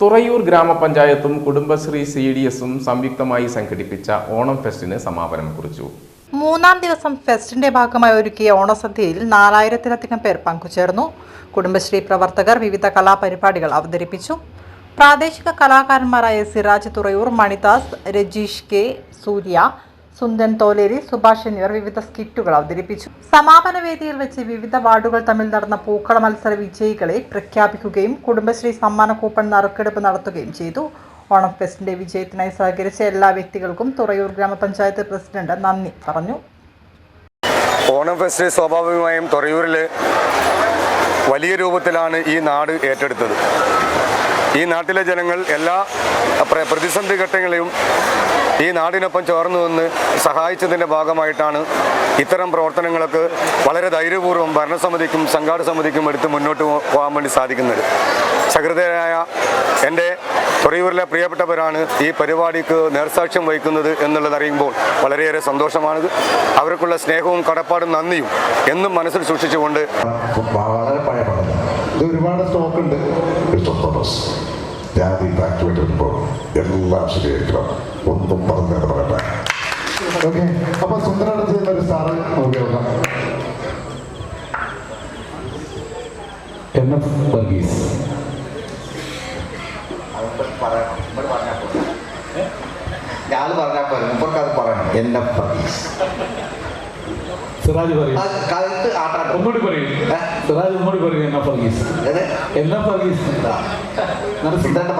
തുറയൂർ ഗ്രാമപഞ്ചായത്തും Kudumbashree C D എസും സംയുക്തമായി സംഘടിപ്പിച്ച ഓണം ഫെസ്റ്റിന് സമാപനം കുറിച്ചു. മൂന്നാം ദിവസം ഫെസ്റ്റിന്റെ ഭാഗമായി ഒരുക്കിയ ഓണസദ്യയിൽ നാലായിരത്തിലധികം പേർ പങ്കുചേർന്നു. കുടുംബശ്രീ പ്രവർത്തകർ വിവിധ കലാപരിപാടികൾ അവതരിപ്പിച്ചു. പ്രാദേശിക കലാകാരന്മാരായ സിറാജ് തുറയൂർ മണിദാസ് രജീഷ് കെ സൂര്യ സുന്ദൻ തോലേരി സുഭാഷ് എന്നിവർ വിവിധ സ്കിറ്റുകൾ അവതരിപ്പിച്ചു. സമാപന വേദിയിൽ വെച്ച് വിവിധ വാർഡുകൾ തമ്മിൽ നടന്ന പൂക്കള മത്സര വിജയികളെ പ്രഖ്യാപിക്കുകയും കുടുംബശ്രീ സമ്മാന കൂപ്പൺ നറുക്കെടുപ്പ് നടത്തുകയും ചെയ്തു. ഓണം ഫെസ്റ്റിന്റെ വിജയത്തിനായി സഹകരിച്ച എല്ലാ വ്യക്തികൾക്കും തുറയൂർ ഗ്രാമപഞ്ചായത്ത് പ്രസിഡന്റ് നന്ദി പറഞ്ഞു. ഓണം ഫെസ്റ്റ് സ്വാഭാവികമായും തുറയൂരിലെ വലിയ രൂപത്തിലാണ് ഈ നാട് ഏറ്റെടുത്തത്. ഈ നാട്ടിലെ ജനങ്ങൾ എല്ലാ പ്ര- പ്രതിസന്ധി ഘട്ടങ്ങളെയും ഈ നാടിനൊപ്പം ചേർന്നു വന്ന് സഹായിച്ചതിന്റെ ഭാഗമായിട്ടാണ് ഇത്തരം പ്രവർത്തനങ്ങൾക്ക് വളരെ ധൈര്യപൂർവം ഭരണസമിതിക്കും സംഘാട സമിതിക്കും എടുത്ത് മുന്നോട്ട് പോകാൻ വേണ്ടി സാധിക്കുന്നത്. സഹൃദയരായ എന്റെ തുറയൂരിലെ പ്രിയപ്പെട്ടവരാണ് ഈ പരിപാടിക്ക് നേർസാക്ഷ്യം വഹിക്കുന്നത് എന്നുള്ളതറിയുമ്പോൾ വളരെയേറെ സന്തോഷമാണിത്. അവർക്കുള്ള സ്നേഹവും കടപ്പാടും നന്ദിയും എന്നും മനസ്സിൽ സൂക്ഷിച്ചുകൊണ്ട് വളരെ പഴയ ഇത് ഒരുപാട് സ്റ്റോക്ക് ഉണ്ട്. ഈ ഫാക്ടറി വരുമ്പോൾ എല്ലാം ശരിയായിരിക്കണം ഒന്നും പറഞ്ഞു പറയട്ടെ ഓക്കെ അപ്പൊ സുന്ദരടത്ത് ചെയ്യുന്ന ഒരു സാറ് നോക്കാം എൻ എഫ് വർഗീസ് ഞാൻ പറഞ്ഞാൽ പോലെ മുമ്പൊക്കെ അത് പറയണം. എൻ എഫ് പ്രതീക്ഷ സിറാജ് പറയും. ഒന്നുകൂടി പറയും. സിറാജ് ഒന്നുകൂടി പറയും എന്നാ ഫർഗീസ്? എന്നാ? ഫർഗീസ്? N F